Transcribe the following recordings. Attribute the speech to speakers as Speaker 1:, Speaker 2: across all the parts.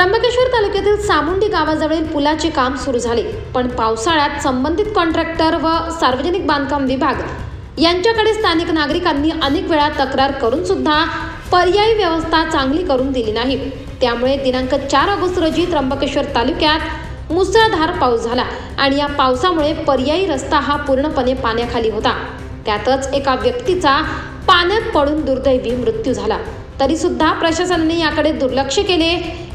Speaker 1: त्र्यंबकेश्वर तालुक्यातील सामुंडी गावाजवळील पुलाचे काम सुरू झाले पण पावसाळ्यात संबंधित कॉन्ट्रॅक्टर व सार्वजनिक बांधकाम विभाग यांच्याकडे स्थानिक नागरिकांनी अनेक वेळा तक्रार करून सुद्धा पर्यायी व्यवस्था चांगली करून दिली नाही. त्यामुळे दिनांक चार ऑगस्ट रोजी त्र्यंबकेश्वर तालुक्यात मुसळधार पाऊस झाला आणि या पावसामुळे पर्यायी रस्ता हा पूर्णपणे पाण्याखाली होता. त्यातच एका व्यक्तीचा पाण्यात पडून दुर्दैवी मृत्यू झाला. तरी सुद्धा प्रशासनाने याकडे दुर्लक्ष केले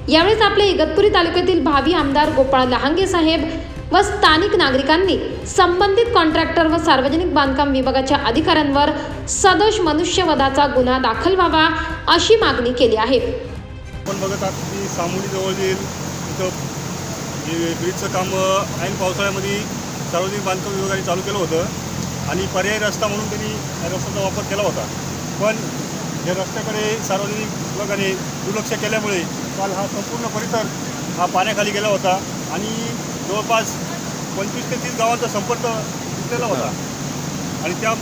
Speaker 1: यावेळेस आपल्या इगतपुरी तालुक्यातील भावी आमदार गोपाळ लहांगे साहेब व स्थानिक नागरिकांनी संबंधित कॉन्ट्रॅक्टर व सार्वजनिक बांधकाम विभागाच्या अधिकाऱ्यांवर सदोष मनुष्यवधाचा गुन्हा दाखल व्हावा अशी मागणी केली आहे.
Speaker 2: आपण बघत आहात की सामोली जवळ जे इथं जे ब्रिजचं काम ऐन पावसाळ्यामध्ये सार्वजनिक बांधकाम विभागाने चालू केलं होतं आणि पर्यायी रस्ता म्हणून त्यांनी रस्त्याचा वापर केला होता. पण या रस्त्याकडे सार्वजनिक विभागाने दुर्लक्ष केल्यामुळे काल हा संपूर्ण परिसर हा पाण्याखाली गेला होता आणि जवळपास पंचवीस ते तीस गावांचा संपर्क तुटलेला होता. आणि त्या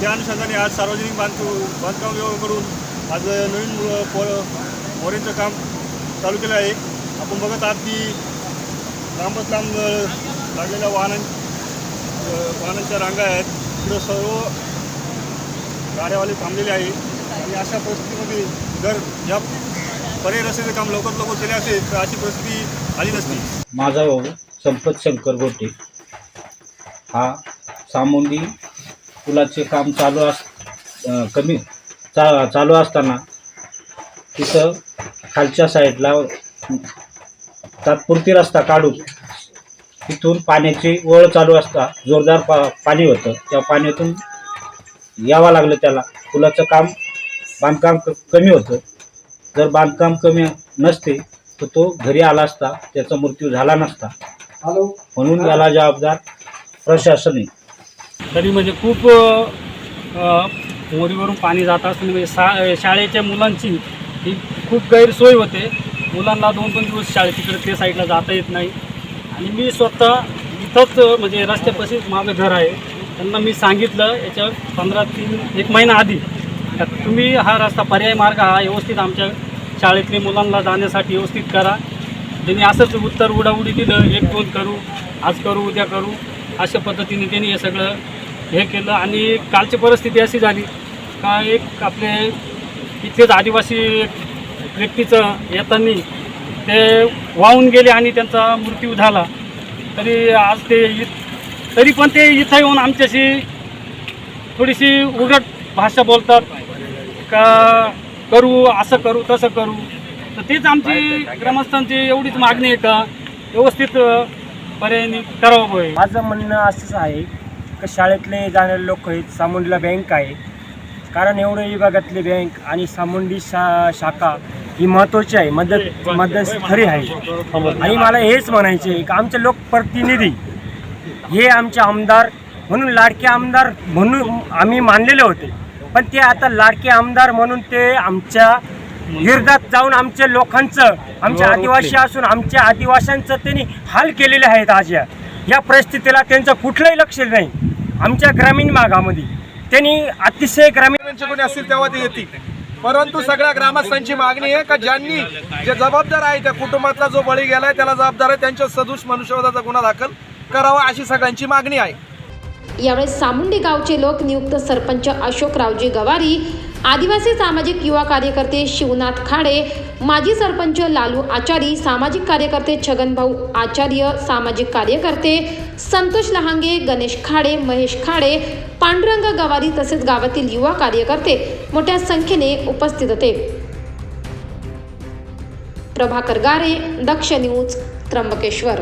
Speaker 2: त्या अनुषंगाने आज सार्वजनिक बांधकाम बांधकाम विभागाकडून आज नवीन अ, पो मोरेचं काम चालू केलं आहे. आपण बघत आहात की लांबच लांब लागलेल्या वाहनां वाहनांच्या रांगा आहेत. तिथं सर्व गाड्यावाले थांबलेले आहे आणि अशा परिस्थितीमध्ये जर या पर्याय रस्त्याचं काम लवकर लवकर केले असेल तर अशी परिस्थिती आली नसती.
Speaker 3: माझा भाऊ संपत शंकर गोटे. हा सामुंडी पुलाचे काम चालू अस कमी चा चालू असताना तिथं खालच्या साईडला तात्पुरती रस्ता काढून तिथून पाण्याची ओळ चालू असता जोरदार पा पाणी होतं. त्या पाण्यातून यावं लागलं त्याला. पुलाचं काम बांधकाम क कमी होतं. जर बांधकाम कमी नसते तर तो घरी आला असता त्याचा मृत्यू झाला नसता. म्हणून याला जबाबदार प्रशासन आहे
Speaker 4: तरी म्हणजे खूप मोरीवरून पाणी जात असताना म्हणजे सा शाळेच्या मुलांची ही खूप गैरसोय होते. मुलांना दोन दोन दिवस शाळेत तिकडे ते साईडला जाता येत नाही. आणि मी स्वतः इथंच म्हणजे रस्त्यापाशीच माझं घर आहे. त्यांना मी सांगितलं याच्या पंधरा तीन एक महिना आधी. तुम्ही हा रस्ता पर्याय मार्ग हा व्यवस्थित आमच्या शाळेतली मुलांना जाण्यासाठी व्यवस्थित करा. त्यांनी असंच उत्तर उडाउडी दिलं एक दोन करू आज करू उद्या करू अशा पद्धतीने त्यांनी हे सगळं हे केलं आणि कालची परिस्थिती अशी झाली का एक आपले इथेच आदिवासी व्यक्तीचं येताना ते वाहून गेले आणि त्यांचा मृत्यू झाला. तरी आज ते तरी पण ते इथं येऊन आमच्याशी थोडीशी उघड भाषा बोलतात. का करू असं करू तसं करू? तर तेच आमची ग्रामस्थांची एवढीच मागणी आहे का? व्यवस्थित अ, पर्यायाने करावं बुवा
Speaker 5: माझं म्हणणं असंच आहे का शाळेतले जाणारे लोक आहेत सामुंडीला बँक आहे. कारण एवढे विभागातली बँक आणि सामुंडी शा शाखा ही महत्त्वाची आहे मदत मदत खरी आहे. आणि मला हेच म्हणायचे आहे की आमचे लोकप्रतिनिधी हे आमचे आमदार म्हणून लाडके आमदार म्हणून आम्ही मानलेले होते. पण ते आता लाडके आमदार म्हणून ते आमच्या विरोधात जाऊन आमच्या लोकांचं आमच्या आदिवासी असून आमच्या आदिवाशांचं त्यांनी हाल केलेले आहेत आज या. या परिस्थितीला त्यांचं कुठलंही लक्ष नाही. आमच्या ग्रामीण भागामध्ये. त्यांनी अतिशय ग्रामीण
Speaker 6: कोणी असतील तेव्हा ते येतील. परंतु सगळ्या ग्रामस्थांची मागणी आहे का ज्यांनी जे जबाबदार आहे त्या कुटुंबातला जो बळी गेलाय त्याला जबाबदार आहे त्यांच्या सदोष मनुष्यवधाचा गुन्हा दाखल करावा अशी सगळ्यांची मागणी आहे.
Speaker 1: यावेळेस सामुंडी गावचे लोक नियुक्त सरपंच अशोकरावजी गवारी आदिवासी सामाजिक युवा कार्यकर्ते शिवनाथ खाडे माजी सरपंच लालू आचारी सामाजिक कार्यकर्ते छगनभाऊ आचार्य सामाजिक कार्यकर्ते संतोष लहांगे गणेश खाडे महेश खाडे पांडुरंग गवारी तसेच गावातील युवा कार्यकर्ते मोठ्या संख्येने उपस्थित होते. प्रभाकर गारे दक्ष न्यूज त्र्यंबकेश्वर.